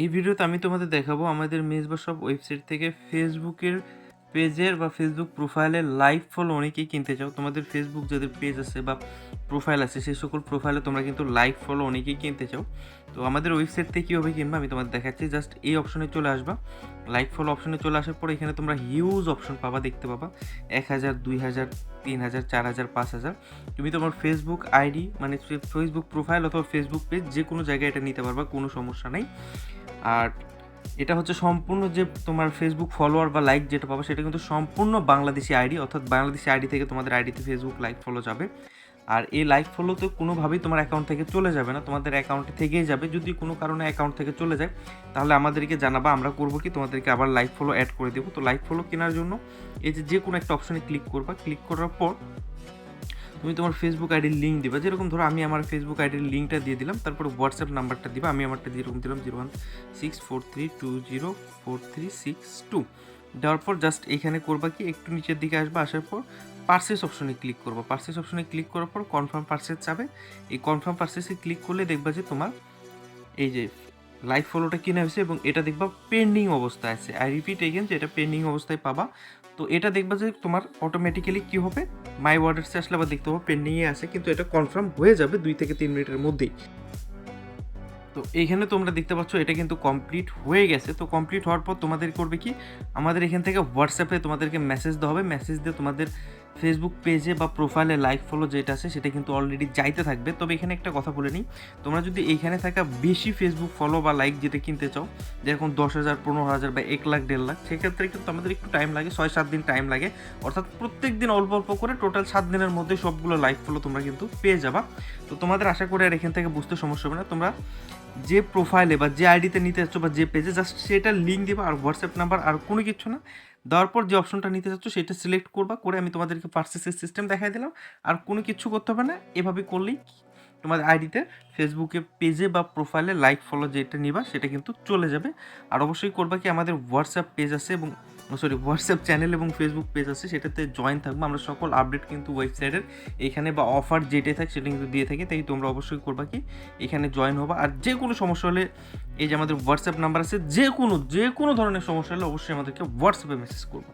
এই ভিডিওতে আমি তোমাদের দেখাবো আমাদের মেজবা সব ওয়েবসাইট থেকে ফেসবুকের পেজের বা ফেসবুক প্রোফাইলের লাইভ ফলো অনেকেই কিনতে চাও। তোমাদের ফেসবুক যাদের পেজ আছে বা প্রোফাইল আছে, সেই সকল প্রোফাইলে তোমরা কিন্তু লাইভ ফলো অনেকেই কিনতে চাও। তো আমাদের ওয়েবসাইট থেকে কীভাবে কিনবা আমি তোমাদের দেখাচ্ছি। জাস্ট এই অপশনে চলে আসবা। লাইভ ফলো অপশনে চলে আসার পরে এখানে তোমরা হিউজ অপশন পাবা, দেখতে পাবা। এক হাজার, দুই হাজার, তিন হাজার, চার হাজার, পাঁচ হাজার। তুমি তোমার ফেসবুক আইডি মানে ফেসবুক প্রোফাইল অথবা ফেসবুক পেজ যে কোনো জায়গায় এটা নিতে পারবা, কোনো সমস্যা নেই। আর এটা হচ্ছে সম্পূর্ণ যে তোমার ফেসবুক ফলোয়ার বা লাইক যেটা পাবে, সেটা কিন্তু সম্পূর্ণ বাংলাদেশি আইডি অর্থাৎ বাংলাদেশি আইডি থেকে তোমাদের আইডিতে ফেসবুক লাইক ফলো যাবে। আর এই লাইক ফলো তো কোনোভাবেই তোমার অ্যাকাউন্ট থেকে চলে যাবে না, তোমাদের অ্যাকাউন্টে থেকেই যাবে। যদি কোনো কারণে অ্যাকাউন্ট থেকে চলে যায়, তাহলে আমাদেরকে জানাবা, আমরা করব কি, তোমাদেরকে আবার লাইক ফলো অ্যাড করে দেবো। তো লাইক ফলো কেনার জন্য এই যে যে কোনো একটা অপশনে ক্লিক করবা। ক্লিক করার পর তুমি তোমার ফেসবুক আইডির লিঙ্ক দিবা। যেরকম ধরো আমি আমার ফেসবুক আইডির লিঙ্কটা দিয়ে দিলাম, তারপর হোয়াটসঅ্যাপ নাম্বারটা দিবা। আমি আমারটা দিয়ে যেরকম দিলাম zero one six four three two zero four three six two দেওয়ার পর জাস্ট এখানে করবা কি, একটু নিচের দিকে আসবা, আসার পর পার্সেস অপশনে ক্লিক করব। পার্সেস অপশনে ক্লিক করার পর কনফার্ম পার্সেস যাবে। এই কনফার্ম পার্সেসে ক্লিক করলে দেখবা যে তোমার এই যে লাইভ ফলোটা কিনে হয়েছে এবং এটা দেখবা পেন্ডিং অবস্থায় আছে। আই রিপিট এগেন যে এটা পেন্ডিং অবস্থায় পাবা। তো এটা দেখবা যে তোমার অটোমেটিক্যালি কী হবে? মাই ওয়ার্ডার্সে আসলে আবার দেখতে পাবো পেন্ডিংয়ে আছে, কিন্তু এটা কনফার্ম হয়ে যাবে দুই থেকে তিন মিনিটের মধ্যেই। তো এইখানে তোমরা দেখতে পাচ্ছ এটা কিন্তু কমপ্লিট হয়ে গেছে। তো কমপ্লিট হওয়ার পর তোমাদের করবে কি? আমাদের এখান থেকে হোয়াটসঅ্যাপে তোমাদেরকে মেসেজ দেওয়া হবে। মেসেজ দিয়ে তোমাদের ফেসবুক পেজে বা প্রোফাইলে লাইক ফলো যেটা আছে, সেটা কিন্তু অলরেডি যাইতে থাকবে। তবে এখানে একটা কথা বলে নিই, তোমরা যদি এখানে থাকা বেশি ফেসবুক ফলো বা লাইক যেটা কিনতে চাও, যেরকম দশ হাজার, পনেরো হাজার বা এক লাখ, দেড় লাখ, সেক্ষেত্রে কিন্তু আমাদের একটু টাইম লাগে, ছয় সাত দিন টাইম লাগে। অর্থাৎ প্রত্যেক দিন অল্প অল্প করে টোটাল সাত দিনের মধ্যে সবগুলো লাইক ফলো তোমরা কিন্তু পেয়ে যাবা। তো তোমাদের আশা করে আর এখান থেকে বুঝতে সমস্যা হবে না। তোমরা যে প্রোফাইলে বা যে আইডিতে নিতে যাচ্ছ বা যে পেজে জাস্ট সেটা লিঙ্ক দিবা আর হোয়াটসঅ্যাপ নাম্বার আর কোনো কিছু না। দেওয়ার পর যে অপশনটা নিতে চাচ্ছ, সেটা সিলেক্ট করবা, করে আমি তোমাদেরকে পার্সেসের সিস্টেম দেখাই দিলাম। আর কোনো কিছু করতে হবে না, এভাবে করলেই তোমাদের আইডিতে ফেসবুকে পেজে বা প্রোফাইলে লাইক ফলো যেটা নিবা, সেটা কিন্তু চলে যাবে। আর অবশ্যই করবা কি, আমাদের হোয়াটসঅ্যাপ পেজ আছে এবং সরি হোয়াটসঅ্যাপ চ্যানেল এবং ফেসবুক পেজ আছে, সেটাতে জয়েন থাকব। আমরা সকল আপডেট কিন্তু ওয়েবসাইটের এখানে বা অফার যেটাই থাকে, সেটা কিন্তু দিয়ে থাকি। তাই তোমরা অবশ্যই করবা কি, এখানে জয়েন হবা। আর যে কোনো সমস্যা হলে, এই যে আমাদের হোয়াটসঅ্যাপ নাম্বার আছে, যে কোনো যে কোনো ধরনের সমস্যা হলে অবশ্যই আমাদেরকে হোয়াটসঅ্যাপে মেসেজ করব।